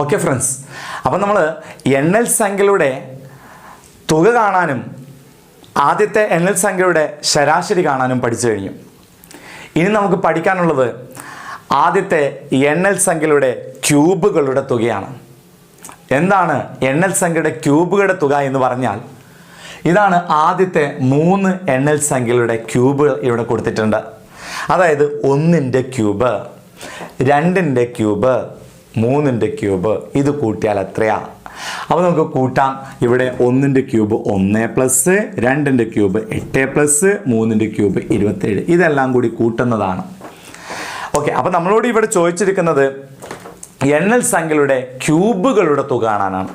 Okay friends അപ്പം നമ്മൾ എണ്ണൽ സംഖ്യയുടെ തുക കാണാനും ആദ്യത്തെ എണ്ണൽ സംഖ്യയുടെ ശരാശരി കാണാനും പഠിച്ചു കഴിഞ്ഞു. ഇനി നമുക്ക് പഠിക്കാനുള്ളത് ആദ്യത്തെ എണ്ണൽ സംഖ്യയുടെ ക്യൂബുകളുടെ തുകയാണ്. എന്താണ് എണ്ണൽ സംഖ്യയുടെ ക്യൂബുകളുടെ തുക എന്ന് പറഞ്ഞാൽ? ഇതാണ് ആദ്യത്തെ മൂന്ന് എണ്ണൽ സംഖ്യകളുടെ ക്യൂബുകൾ ഇവിടെ കൊടുത്തിട്ടുണ്ട്. അതായത് ഒന്നിന്റെ ക്യൂബ് രണ്ടിന്റെ ക്യൂബ് മൂന്നിന്റെ ക്യൂബ് ഇത് കൂട്ടിയാൽ എത്രയാ? അപ്പോൾ നമുക്ക് കൂട്ടാം. ഇവിടെ ഒന്നിന്റെ ക്യൂബ് ഒന്ന് പ്ലസ് രണ്ടിന്റെ ക്യൂബ് എട്ട് പ്ലസ് മൂന്നിന്റെ ക്യൂബ് ഇരുപത്തേഴ്. ഇതെല്ലാം കൂടി കൂട്ടുന്നതാണ്. ഓക്കെ അപ്പോൾ നമ്മളോട് ഇവിടെ ചോദിച്ചിരിക്കുന്നത് എണ്ണൽ സംഖ്യകളുടെ ക്യൂബുകളുടെ തുക കാണാനാണ്.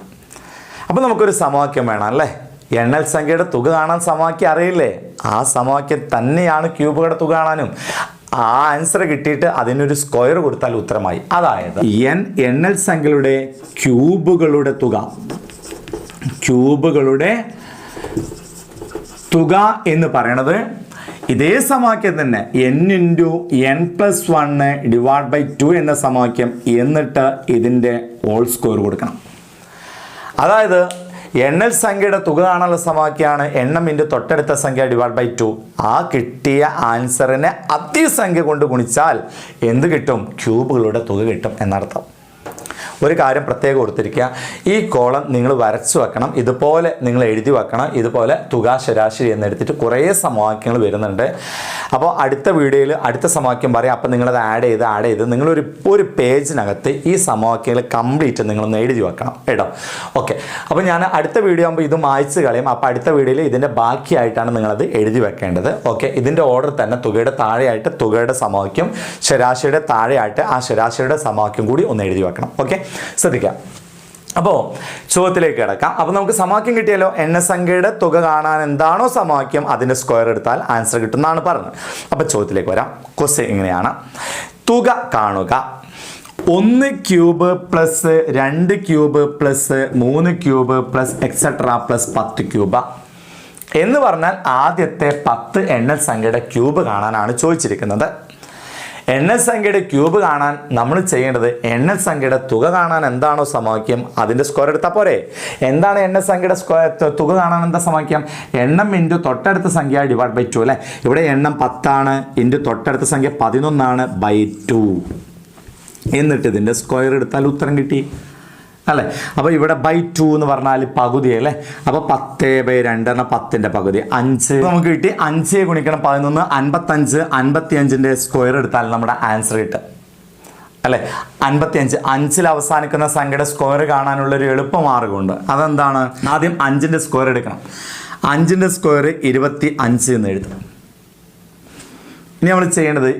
അപ്പോൾ നമുക്കൊരു സമവാക്യം വേണം അല്ലേ? എണ്ണൽ സംഖ്യയുടെ തുക കാണാൻ സമവാക്യം അറിയില്ലേ? ആ സമവാക്യം തന്നെയാണ് ക്യൂബുകളുടെ തുക കാണാനും. ആ ആൻസർ കിട്ടിയിട്ട് അതിനൊരു സ്ക്വയർ കൊടുത്താൽ ഉത്തരമായി. അതായത് എൻ എണ്ണൽ സംഖ്യകളുടെ ക്യൂബുകളുടെ തുക. ക്യൂബുകളുടെ തുക എന്ന് പറയണത് ഇതേ സമവാക്യം തന്നെ. N into N plus one divide by two എന്ന സമവാക്യം എന്നിട്ട് ഇതിന്റെ ഹോൾ സ്കോർ കൊടുക്കണം. അതായത് എണ്ണൽ സംഖ്യയുടെ തുക കാണാനുള്ള സമവാക്യമാണ് എണ്ണം ഇന്റെ തൊട്ടടുത്ത സംഖ്യ ഡിവൈഡ് ബൈ ടു ആ കിട്ടിയ ആൻസറിനെ അതേ സംഖ്യ കൊണ്ട് ഗുണിച്ചാൽ എന്ത് കിട്ടും? ക്യൂബുകളുടെ തുക കിട്ടും എന്നർത്ഥം. ഒരു കാര്യം പ്രത്യേകം കൊടുത്തിരിക്കുക ഈ കോളം നിങ്ങൾ വരച്ചു വെക്കണം. ഇതുപോലെ നിങ്ങൾ എഴുതി വെക്കണം. ഇതുപോലെ തുക ശരാശരി എന്നെടുത്തിട്ട് കുറേ സമവാക്യങ്ങൾ വരുന്നുണ്ട്. അപ്പോൾ അടുത്ത വീഡിയോയിൽ അടുത്ത സമവാക്യം പറയാം. അപ്പോൾ നിങ്ങളത് ആഡ് ചെയ്ത് ആഡ് ചെയ്ത് നിങ്ങളൊരു ഒരു പേജിനകത്ത് ഈ സമവാക്യങ്ങൾ കംപ്ലീറ്റ് നിങ്ങളൊന്ന് എഴുതി വെക്കണം കേട്ടോ. ഓക്കെ അപ്പോൾ ഞാൻ അടുത്ത വീഡിയോ ആകുമ്പോൾ ഇത് മായ്ച്ച് കളയും. അപ്പോൾ അടുത്ത വീഡിയോയിൽ ഇതിന്റെ ബാക്കിയായിട്ടാണ് നിങ്ങളത് എഴുതി വെക്കേണ്ടത്. ഓക്കെ ഇതിന്റെ ഓർഡർ തന്നെ തുകയുടെ താഴെയായിട്ട് തുകയുടെ സമവാക്യം ശരാശരിയുടെ താഴെയായിട്ട് ആ ശരാശരിയുടെ സമവാക്യം കൂടി ഒന്ന് എഴുതി വെക്കണം. ഓക്കെ ശ്രദ്ധിക്കാം. അപ്പോൾ ചോദ്യത്തിലേക്ക് കിടക്കാം. അപ്പോൾ നമുക്ക് സമവാക്യം കിട്ടിയല്ലോ? എണ്ണസംഖ്യയുടെ തുക കാണാൻ എന്താണോ സമവാക്യം അതിന്റെ സ്ക്വയർ എടുത്താൽ ആൻസർ കിട്ടുന്നതാണ് പറഞ്ഞത്. അപ്പോൾ ചോദ്യത്തിലേക്ക് വരാം. ക്വസ്റ്റ്യൻ ഇങ്ങനെയാണ്. തുക കാണുക. ഒന്ന് ക്യൂബ് പ്ലസ് രണ്ട് ക്യൂബ് പ്ലസ് മൂന്ന് ക്യൂബ് പ്ലസ് എക്സെട്ര പ്ലസ് പത്ത് ക്യൂബ എന്ന് പറഞ്ഞാൽ ആദ്യത്തെ പത്ത് എണ്ണ സംഖ്യയുടെ ക്യൂബ് കാണാനാണ് ചോദിച്ചിരിക്കുന്നത്. എണ്ണൽ സംഖ്യയുടെ ക്യൂബ് കാണാൻ നമ്മൾ ചെയ്യേണ്ടത് എണ്ണൽ സംഖ്യയുടെ തുക കാണാൻ എന്താണോ സമവാക്യം അതിന്റെ സ്ക്വയർ എടുത്താൽ പോരെ. എന്താണ് എണ്ണൽ സംഖ്യയുടെ സ്ക്വയർ തുക കാണാൻ എന്താ സമവാക്യം? എണ്ണം ഇന്റു തൊട്ടടുത്ത സംഖ്യ ഡിവൈഡ് ബൈ ടു അല്ലേ? ഇവിടെ എണ്ണം പത്താണ് ഇന്റു തൊട്ടടുത്ത സംഖ്യ പതിനൊന്നാണ് ബൈ ടു എന്നിട്ട് ഇതിന്റെ സ്ക്വയർ എടുത്താൽ ഉത്തരം കിട്ടി. അല്ലേ? അപ്പോൾ ഇവിടെ ബൈ ടു എന്ന് പറഞ്ഞാൽ പകുതി അല്ലേ? അപ്പോൾ പത്ത് ബൈ രണ്ട് എന്ന പത്തിന്റെ പകുതി. അഞ്ച്. നമുക്ക് കിട്ടി അഞ്ച് ഗുണിക്കണം പതിനൊന്ന് അൻപത്തഞ്ച് അൻപത്തി സ്ക്വയർ എടുത്താൽ നമ്മുടെ ആൻസർ കിട്ടും. അല്ലേ? അൻപത്തി അഞ്ച് അഞ്ചിൽ അവസാനിക്കുന്ന സംഖ്യയുടെ സ്ക്വയർ കാണാനുള്ള ഒരു എളുപ്പ മാർഗമുണ്ട്. അതെന്താണ്? ആദ്യം അഞ്ചിന്റെ സ്ക്വയർ എടുക്കണം. അഞ്ചിന്റെ സ്ക്വയർ ഇരുപത്തി അഞ്ച് എന്ന് എഴുതും ഇനി നമ്മൾ ചെയ്യേണ്ടത്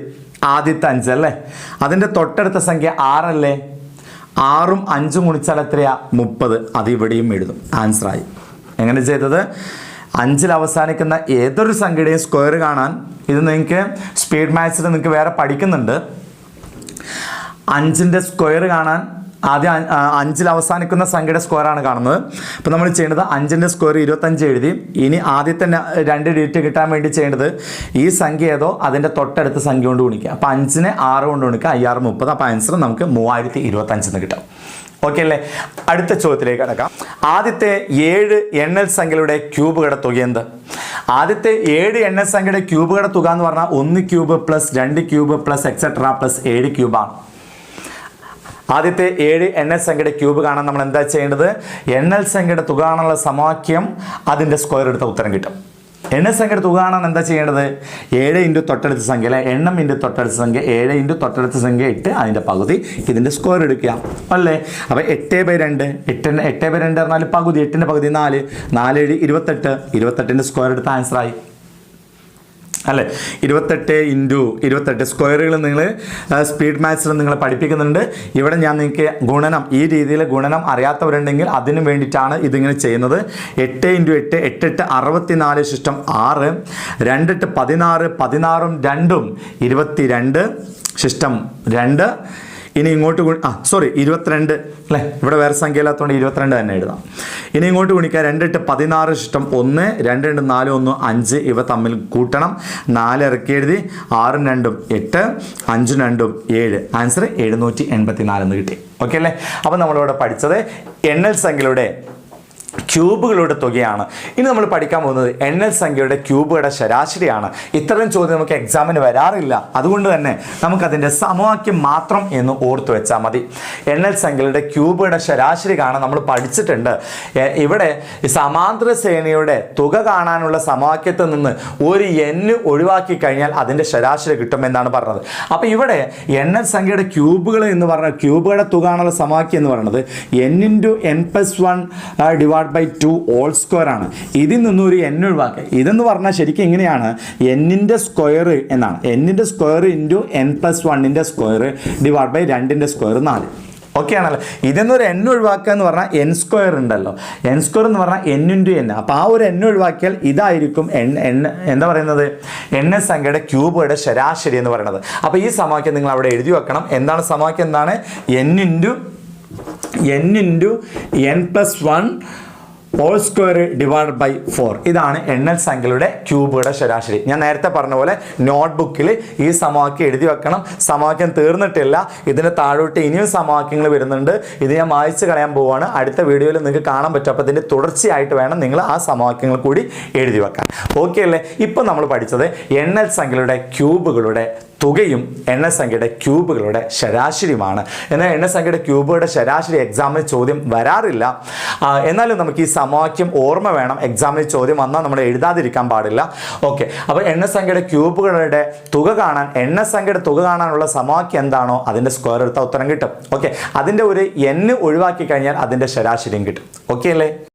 ആദ്യത്തെ അഞ്ച് അല്ലേ? അതിന്റെ തൊട്ടടുത്ത സംഖ്യ ആറല്ലേ? ആറും അഞ്ചും ഗുണിച്ചാൽ എത്രയാ? മുപ്പത്. അത് ഇവിടെയും എഴുതും. ആൻസറായി. എങ്ങനെ ചെയ്തത്? അഞ്ചിൽ അവസാനിക്കുന്ന ഏതൊരു സംഖ്യയുടെയും സ്ക്വയർ കാണാൻ ഇത് നിങ്ങൾക്ക് സ്പീഡ് മാത്സിൽ നിങ്ങൾക്ക് വേറെ പഠിക്കുന്നുണ്ട്. അഞ്ചിന്റെ സ്ക്വയർ കാണാൻ ആദ്യം അഞ്ചിൽ അവസാനിക്കുന്ന സംഖ്യയുടെ സ്ക്വയറാണ് കാണുന്നത്. അപ്പോൾ നമ്മൾ ചെയ്യേണ്ടത് അഞ്ചിന്റെ സ്ക്വയർ ഇരുപത്തഞ്ച് എഴുതി. ഇനി ആദ്യത്തെ രണ്ട് ഡിജിറ്റ് കിട്ടാൻ വേണ്ടി ചെയ്യേണ്ടത് ഈ സംഖ്യ ഏതോ അതിന്റെ തൊട്ടടുത്ത സംഖ്യ കൊണ്ട് ഗുണിക്കുക. അപ്പോൾ അഞ്ചിനെ ആറ് കൊണ്ട് ഗുണിക്കുക. അയ്യാറ് മുപ്പത്. അപ്പോൾ ആൻസർ നമുക്ക് മൂവായിരത്തി ഇരുപത്തഞ്ചെന്ന് കിട്ടും. ഓക്കെ അല്ലേ? അടുത്ത ചോദ്യത്തിലേക്ക് കിടക്കാം. ആദ്യത്തെ ഏഴ് എണ്ണൽ സംഖ്യയുടെ ക്യൂബുകളുടെ തുക എന്ത്? ആദ്യത്തെ ഏഴ് എണ്ണൽ സംഖ്യയുടെ ക്യൂബുകളുടെ തുക എന്ന് പറഞ്ഞാൽ ഒന്ന് ക്യൂബ് പ്ലസ് രണ്ട് ക്യൂബ് പ്ലസ് എക്സെട്ര പ്ലസ് ഏഴ് ക്യൂബാണ് ആദ്യത്തെ ഏഴ് എൻ എൽ സംഖ്യയുടെ ക്യൂബ് കാണാൻ നമ്മൾ എന്താ ചെയ്യേണ്ടത്? എൻ എൽ സംഖ്യയുടെ തുക കാണാനുള്ള സമവാക്യം അതിന്റെ സ്ക്വയർ എടുത്ത ഉത്തരം കിട്ടും. എൻ എൽ സംഖ്യയുടെ തുക കാണാൻ എന്താ ചെയ്യേണ്ടത്? ഏഴ് ഇന്റു തൊട്ടടുത്ത സംഖ്യ അല്ലെ? എണ്ണം ഇന്റു തൊട്ടടുത്ത സംഖ്യ ഏഴ് ഇന്റു തൊട്ടടുത്ത സംഖ്യ എട്ട് അതിന്റെ പകുതി ഇതിന്റെ സ്ക്വയർ എടുക്കുക. അല്ലേ? അപ്പോൾ എട്ട് ബൈ രണ്ട് എട്ടിന്റെ എട്ട് ബൈ രണ്ട് പറഞ്ഞാൽ പകുതി എട്ടിന്റെ പകുതി നാല് നാല് ഏഴ് ഇരുപത്തെട്ട് ഇരുപത്തെട്ടിന്റെ സ്ക്വയർ എടുത്ത ആൻസറായി അല്ലേ? ഇരുപത്തെട്ട് ഇന്റു ഇരുപത്തെട്ട് സ്ക്വയറുകൾ നിങ്ങൾ സ്പീഡ് മാത്സിൽ നിങ്ങൾ പഠിപ്പിക്കുന്നുണ്ട്. ഇവിടെ ഞാൻ നിങ്ങൾക്ക് ഗുണനം ഈ രീതിയിൽ ഗുണനം അറിയാത്തവരുണ്ടെങ്കിൽ അതിനു വേണ്ടിയിട്ടാണ് ഇതിങ്ങനെ ചെയ്യുന്നത്. എട്ട് ഇന്റു എട്ട് എട്ടെട്ട് അറുപത്തിനാല് ശിഷ്ടം ആറ് രണ്ടെട്ട് പതിനാറ് പതിനാറും രണ്ടും ഇരുപത്തി രണ്ട് ശിഷ്ടം രണ്ട് ഇനി ഇങ്ങോട്ട് ഗുണി ആ സോറി ഇരുപത്തിരണ്ട് അല്ലേ? ഇവിടെ വേറെ സംഖ്യ ഇല്ലാത്തതുകൊണ്ട് ഇരുപത്തിരണ്ട് തന്നെ എഴുതാം. ഇനി ഇങ്ങോട്ട് ഗുണിക്കുക രണ്ടിട്ട് പതിനാറ് ഇഷ്ടം ഒന്ന് രണ്ട് രണ്ട് നാല് ഒന്ന് അഞ്ച് ഇവ തമ്മിൽ കൂട്ടണം. നാല് ഇറക്കി എഴുതി ആറും രണ്ടും എട്ട് അഞ്ചും രണ്ടും ഏഴ്. ആൻസർ എഴുന്നൂറ്റി എൺപത്തി നാലെന്ന് കിട്ടി. ഓക്കെ അല്ലേ? അപ്പം നമ്മളിവിടെ പഠിച്ചത് എണ്ണൽ സംഖ്യയുടെ ക്യൂബുകളുടെ തുകയാണ്. ഇനി നമ്മൾ പഠിക്കാൻ പോകുന്നത് എണ്ണൽ സംഖ്യയുടെ ക്യൂബുകളുടെ ശരാശരിയാണ്. ഇത്തരം ചോദ്യം നമുക്ക് എക്സാമിന് വരാറില്ല. അതുകൊണ്ട് തന്നെ നമുക്കതിന്റെ സമവാക്യം മാത്രം എന്ന് ഓർത്തു വെച്ചാൽ മതി. എണ്ണൽ സംഖ്യയുടെ ക്യൂബുകളുടെ ശരാശരി കാണാൻ നമ്മൾ പഠിച്ചിട്ടുണ്ട്. ഇവിടെ സമാന്തര ശ്രേണിയുടെ തുക കാണാനുള്ള സമവാക്യത്തിൽ നിന്ന് ഒരു എന് ഒഴിവാക്കി കഴിഞ്ഞാൽ അതിന്റെ ശരാശരി കിട്ടുമെന്നാണ് പറഞ്ഞത്. അപ്പോൾ ഇവിടെ എണ്ണൽ സംഖ്യയുടെ ക്യൂബുകൾ എന്ന് പറഞ്ഞ ക്യൂബുകളുടെ തുക കാണാനുള്ള സമവാക്യം എന്ന് പറയുന്നത്. N into N plus one divide by two all square ആണ്. ഇതിൽ നിന്നും ഒരു എൻ ഒഴിവാക്കുക ഇതെന്ന് പറഞ്ഞാൽ ശരിക്കും ഇങ്ങനെയാണ്. എന്നിന്റെ സ്ക്വയർ എന്നാണ്. എന്നിന്റെ സ്ക്വയർ ഇന്റു എൻ പ്ലസ് വണ്ണിന്റെ സ്ക്വയർ ഡിവൈഡ് ബൈ രണ്ടിന്റെ സ്ക്വയർ നാല്. ഓക്കെ ആണല്ലോ. ഇതെന്ന് ഒരു എൻ ഒഴിവാക്കുക എന്ന് പറഞ്ഞാൽ എൻ സ്ക്വയർ ഉണ്ടല്ലോ. എൻ സ്ക്വയർ എന്ന് പറഞ്ഞാൽ എൻ ഇന്റു എൻ അപ്പോൾ ആ ഒരു എൻ ഒഴിവാക്കിയാൽ ഇതായിരിക്കും എൻ എൻ എന്താ പറയുന്നത്? എസ് സംഖ്യയുടെ ക്യൂബുകളുടെ ശരാശരി എന്ന് പറയുന്നത്. അപ്പോൾ ഈ സമവാക്യം നിങ്ങൾ അവിടെ എഴുതി വെക്കണം. എന്താണ് സമവാക്യം? എന്താണ്? N into N into N plus one all square divide by four ഇതാണ് എണ്ണൽ സംഖ്യയുടെ ക്യൂബുകളുടെ ശരാശരി. ഞാൻ നേരത്തെ പറഞ്ഞ പോലെ നോട്ട്ബുക്കിൽ ഈ സമവാക്യം എഴുതി വെക്കണം. സമവാക്യം തീർന്നിട്ടില്ല. ഇതിന് താഴോട്ട് ഇനിയും സമവാക്യങ്ങൾ വരുന്നുണ്ട്. ഇത് ഞാൻ വായിച്ച് കളയാൻ പോവുകയാണ് അടുത്ത വീഡിയോയിൽ നിങ്ങൾക്ക് കാണാൻ പറ്റും. അപ്പോൾ ഇതിന്റെ തുടർച്ചയായിട്ട് വേണം നിങ്ങൾ ആ സമവാക്യങ്ങൾ കൂടി എഴുതി വെക്കാൻ. ഓക്കെ അല്ലേ? ഇപ്പം നമ്മൾ പഠിച്ചത് എണ്ണൽ സംഖ്യയുടെ ക്യൂബുകളുടെ തുകയും എണ്ണസംഖ്യയുടെ ക്യൂബുകളുടെ ശരാശരിയുമാണ്. എന്നാൽ എണ്ണസംഖ്യയുടെ ക്യൂബുകളുടെ ശരാശരി എക്സാമിന് ചോദ്യം വരാറില്ല. എന്നാലും നമുക്ക് ഈ സമവാക്യം ഓർമ്മ വേണം. എക്സാമിന് ചോദ്യം വന്നാൽ നമ്മൾ എഴുതാതിരിക്കാൻ പാടില്ല. ഓക്കെ. അപ്പോൾ എണ്ണസംഖ്യയുടെ ക്യൂബുകളുടെ തുക കാണാൻ എണ്ണസംഖ്യയുടെ തുക കാണാനുള്ള സമവാക്യം എന്താണോ അതിന്റെ സ്ക്വയർ എടുത്താൽ ഉത്തരം കിട്ടും. ഓക്കെ. അതിന്റെ ഒരു എന്ന് ഒഴിവാക്കി കഴിഞ്ഞാൽ അതിന്റെ ശരാശരിയും കിട്ടും. ഓക്കെ അല്ലേ?